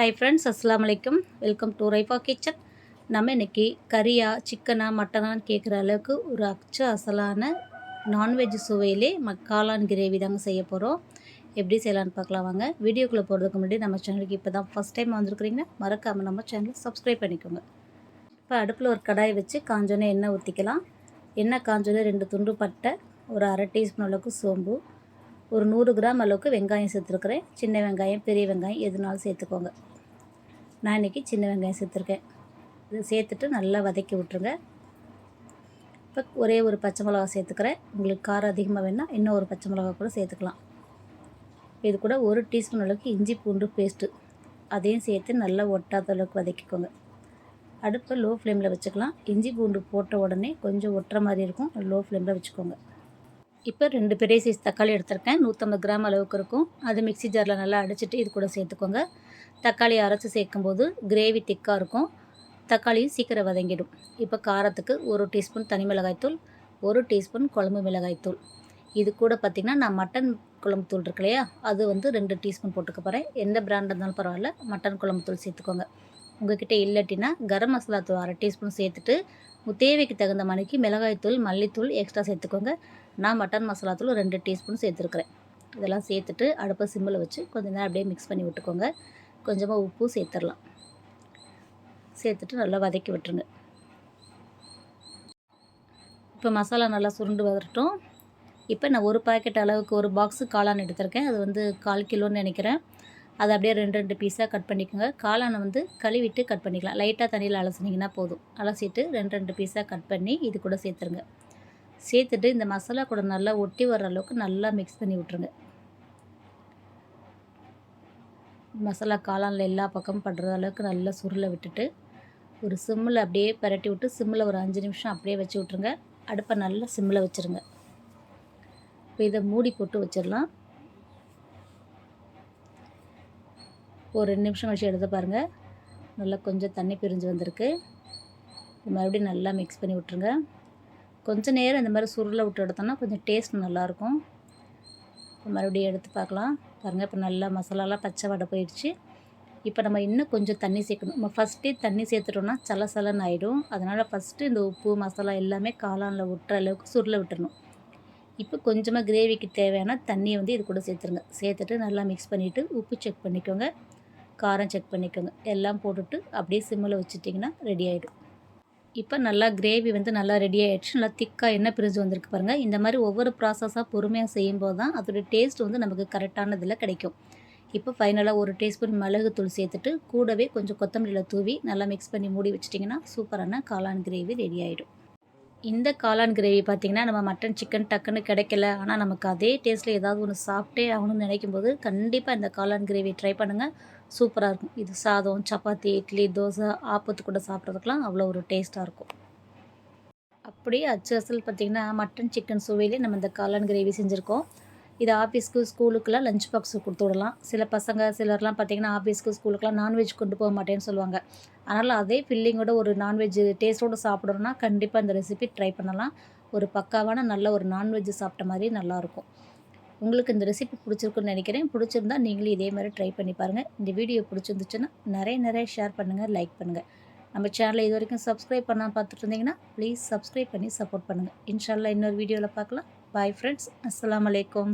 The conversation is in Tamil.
ஹாய் ஃப்ரெண்ட்ஸ் அஸ்லாம் வலைக்கம் வெல்கம் டு ரைஃபா கிச்சன் நம்ம இன்றைக்கி கறியா சிக்கனா மட்டனான்னு கேட்குற அளவுக்கு ஒரு அச்சு அசலான நான்வெஜ் சுவையிலே ம காளான் கிரேவி தாங்க செய்ய போகிறோம் எப்படி செய்யலான்னு பார்க்கலாம் வாங்க. வீடியோக்குள்ளே போகிறதுக்கு முன்னாடி நம்ம சேனலுக்கு இப்போ தான் ஃபஸ்ட் டைம் வந்திருக்கிறீங்க மறக்காமல் நம்ம சேனலை சப்ஸ்கிரைப் பண்ணிக்கோங்க. இப்போ அடுப்பில் ஒரு கடாய் வச்சு காஞ்சோன்னே எண்ணெய் ஊற்றிக்கலாம் எண்ணெய் காஞ்சோன்னே ரெண்டு துண்டு பட்டை ஒரு அரை டீஸ்பூன் அளவுக்கு சோம்பு ஒரு நூறு கிராம் அளவுக்கு வெங்காயம் சேர்த்துருக்குறேன். சின்ன வெங்காயம் பெரிய வெங்காயம் எதுனாலும் சேர்த்துக்கோங்க. நான் இன்றைக்கி சின்ன வெங்காயம் சேர்த்துருக்கேன். இது சேர்த்துட்டு நல்லா வதக்கி விட்ருங்க இப்போ ஒரே ஒரு பச்சை மிளகா சேர்த்துக்கிறேன். உங்களுக்கு காரம் அதிகமாக வேணால் இன்னும் ஒரு பச்சை மிளகா கூட சேர்த்துக்கலாம். இது கூட ஒரு டீஸ்பூன் அளவுக்கு இஞ்சி பூண்டு பேஸ்ட்டு. அதையும் சேர்த்து நல்லா ஒட்டாத அளவுக்கு வதக்கிக்கோங்க. அடுப்பை லோ ஃப்ளேமில் வச்சுக்கலாம். இஞ்சி பூண்டு போட்ட உடனே கொஞ்சம் ஒட்டுற மாதிரி இருக்கும். லோ ஃப்ளேமில் வச்சுக்கோங்க. இப்போ ரெண்டு பெரிய சைஸ் தக்காளி எடுத்திருக்கேன். நூற்றம்பது கிராம் அளவுக்கு இருக்கும். அது மிக்சி ஜாரில் நல்லா அடிச்சிட்டு இது கூட சேர்த்துக்கோங்க. தக்காளி அரைச்சி சேர்க்கும்போது கிரேவி திக்காக இருக்கும். தக்காளியும் சீக்கிரம் வதங்கிடும். இப்போ காரத்துக்கு ஒரு டீஸ்பூன் தனி மிளகாய்த்தூள் ஒரு டீஸ்பூன் குழம்பு மிளகாய்த்தூள். இது கூட பார்த்திங்கன்னா நான் மட்டன் குழம்பு தூள் இருக்கு இல்லையா? அது வந்து ரெண்டு டீஸ்பூன் போட்டுக்க போகிறேன் எந்த பிராண்ட் இருந்தாலும் பரவாயில்ல. மட்டன் குழம்பு தூள் சேர்த்துக்கோங்க. உங்ககிட்ட இல்லாட்டினா கரம் மசாலா தூள் அரை டீஸ்பூன் சேர்த்துட்டு தேவைக்கு தகுந்த மணிக்கு மிளகாய்த்தூள் மல்லித்தூள் எக்ஸ்ட்ரா சேர்த்துக்கோங்க. நான் மட்டன் மசாலா தூள் ரெண்டு டீஸ்பூன் சேர்த்துருக்குறேன். இதெல்லாம் சேர்த்துட்டு அடுப்பை சிம்மில் வச்சு கொஞ்சம் நேரம் அப்படியே மிக்ஸ் பண்ணி விட்டுக்கோங்க. கொஞ்சமாக உப்பு சேர்த்துடலாம். சேர்த்துட்டு நல்லா வதக்கி விட்டுருங்க. இப்போ மசாலா நல்லா சுருண்டு வரட்டும் இப்போ நான் ஒரு பாக்கெட் அளவுக்கு ஒரு பாக்ஸு காளான் எடுத்திருக்கேன். அது வந்து கால் கிலோன்னு நினைக்கிறேன். அதை அப்படியே ரெண்டு ரெண்டு பீஸாக கட் பண்ணிக்கோங்க. காளானை வந்து கழுவிட்டு கட் பண்ணிக்கலாம். லைட்டாக தண்ணியில் அலசினீங்கன்னா போதும். அலசிட்டு ரெண்டு ரெண்டு பீஸாக கட் பண்ணி இது கூட சேர்த்துருங்க. சேர்த்துட்டு இந்த மசாலா கூட நல்லா ஒட்டி வர அளவுக்கு நல்லா மிக்ஸ் பண்ணி விட்ருங்க மசாலா காளானில் எல்லா பக்கமும் படுற அளவுக்கு நல்லா சுருளை விட்டுட்டு ஒரு சிம்மில் அப்படியே பரட்டி விட்டு சிம்மில் ஒரு அஞ்சு நிமிஷம் அப்படியே வச்சு விட்ருங்க அடுப்பை நல்லா சிம்மில் வச்சுருங்க. இப்போ இதை மூடி போட்டு வச்சிடலாம். ஒரு ரெண்டு நிமிஷம் கழிச்சு எடுத்து பாருங்கள் நல்லா கொஞ்சம் தண்ணி பிரிஞ்சு வந்திருக்கு. மறுபடியும் நல்லா மிக்ஸ் பண்ணி விட்ருங்க கொஞ்சம் நேரம் இந்த மாதிரி சுருளை விட்டு எடுத்தோம்னா கொஞ்சம் டேஸ்ட் நல்லாயிருக்கும். மறுபடியும் எடுத்து பார்க்கலாம். பாருங்கள் இப்போ நல்லா மசாலாலாம் பச்சை வடை போயிடுச்சு. இப்போ நம்ம இன்னும் கொஞ்சம் தண்ணி சேர்க்கணும். நம்ம ஃபஸ்ட்டே தண்ணி சேர்த்துட்டோம்னா சலசலன்னு ஆகிடும் அதனால் ஃபஸ்ட்டு இந்த உப்பு மசாலா எல்லாமே காளானில் விட்டுற அளவுக்கு சுருளை விட்டுறணும். இப்போ கொஞ்சமாக கிரேவிக்கு தேவையான தண்ணியை வந்து இது கூட சேர்த்துருங்க. சேர்த்துட்டு நல்லா மிக்ஸ் பண்ணிவிட்டு உப்பு செக் பண்ணிக்கோங்க. காரம் செக் பண்ணிக்கோங்க. எல்லாம் போட்டுட்டு அப்படியே சிம்மில் வச்சுட்டிங்கன்னா ரெடி ஆகிடும் இப்போ நல்லா கிரேவி வந்து நல்லா ரெடி ஆகிடுச்சு நல்லா திக்காக எண்ணெய் பிரிஞ்சு வந்திருக்கு பாருங்கள் இந்த மாதிரி ஒவ்வொரு ப்ராசஸாக பொறுமையாக செய்யும்போது தான் அதோடய டேஸ்ட் வந்து நமக்கு கரெக்டானதில் கிடைக்கும். இப்போ ஃபைனலாக ஒரு டீஸ்பூன் மிளகுத்தூள் சேர்த்துட்டு கூடவே கொஞ்சம் கொத்தமல்லியில் தூவி நல்லா மிக்ஸ் பண்ணி மூடி வச்சிட்டிங்கன்னா சூப்பரான காளான் கிரேவி ரெடி ஆகிடும் இந்த காளான் கிரேவி பார்த்திங்கன்னா நம்ம மட்டன் சிக்கன் டக்குன்னு கிடைக்கல. ஆனால் நமக்கு அதே டேஸ்ட்டில் ஏதாவது ஒன்று சாப்பிட்டே ஆகணும்னு நினைக்கும் போது கண்டிப்பாக இந்த காளான் கிரேவி ட்ரை பண்ணுங்கள் சூப்பராக இருக்கும். இது சாதம் சப்பாத்தி இட்லி தோசை ஆப்பத்து கூட சாப்பிட்றதுக்கெலாம் அவ்வளோ ஒரு டேஸ்ட்டாக இருக்கும். அப்படியே அச்சு அசல் பார்த்திங்கன்னா மட்டன் சிக்கன் சுவையிலே நம்ம இந்த காளான் கிரேவி செஞ்சுருக்கோம். இது ஆஃபீஸ்க்கு ஸ்கூலுக்குலாம் லஞ்ச் பாக்ஸ் கொடுத்து விடலாம். சில பசங்க சிலர்லாம் பார்த்திங்கன்னா ஆஃபீஸ்க்கு ஸ்கூலுக்குலாம் நான்வெஜ் கொண்டு போக மாட்டேன்னு சொல்லுவாங்க. அதனால் அதே ஃபில்லிங்கோட ஒரு நான்வெஜ் டேஸ்ட்டோடு சாப்பிட்றோன்னா கண்டிப்பாக இந்த ரெசிபி ட்ரை பண்ணலாம். ஒரு பக்காவான நல்ல ஒரு நான்வெஜ் சாப்பிட்ட மாதிரி நல்லாயிருக்கும் உங்களுக்கு இந்த ரெசிபி பிடிச்சிருக்குன்னு நினைக்கிறேன். பிடிச்சிருந்தா நீங்களும் இதே மாதிரி ட்ரை பண்ணி பாருங்கள் இந்த வீடியோ பிடிச்சிருந்துச்சுன்னா நிறைய நிறைய ஷேர் பண்ணுங்கள் லைக் பண்ணுங்கள் நம்ம சேனலை இது வரைக்கும் சப்ஸ்கிரைப் பண்ணால் பார்த்துட்டு இருந்தீங்கன்னா ப்ளீஸ் சப்ஸ்கிரைப் பண்ணி சப்போர்ட் பண்ணுங்கள் இன்ஷால்லா இன்னொரு வீடியோவில் பார்க்கலாம் பாய் ஃப்ரெண்ட்ஸ் அஸ்லாம் வலைக்கம்